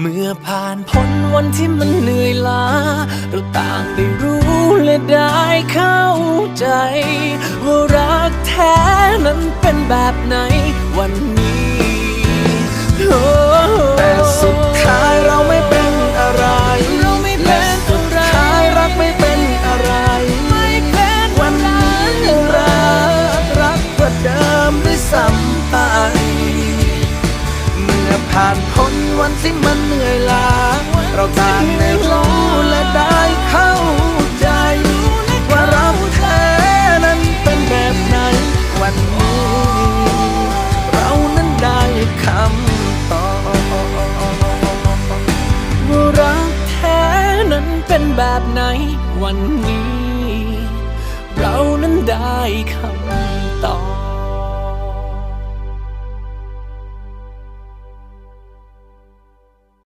เมื่อผ่านพ้นวันที่มันเหนื่อยล้า เราต่างได้รู้และได้เข้าใจ ว่ารักแท้นั้นเป็นแบบไหน วัน ผ่านพ้นวันที่มันเหนื่อยล้าเราต่างได้รู้และได้เข้าใจ ว่ารักแท้นั้นเป็นแบบไหน วันนี้ เรานั้นได้คำตอบว่ารักแท้นั้นเป็นแบบไหน วันนี้ เรานั้นได้คำ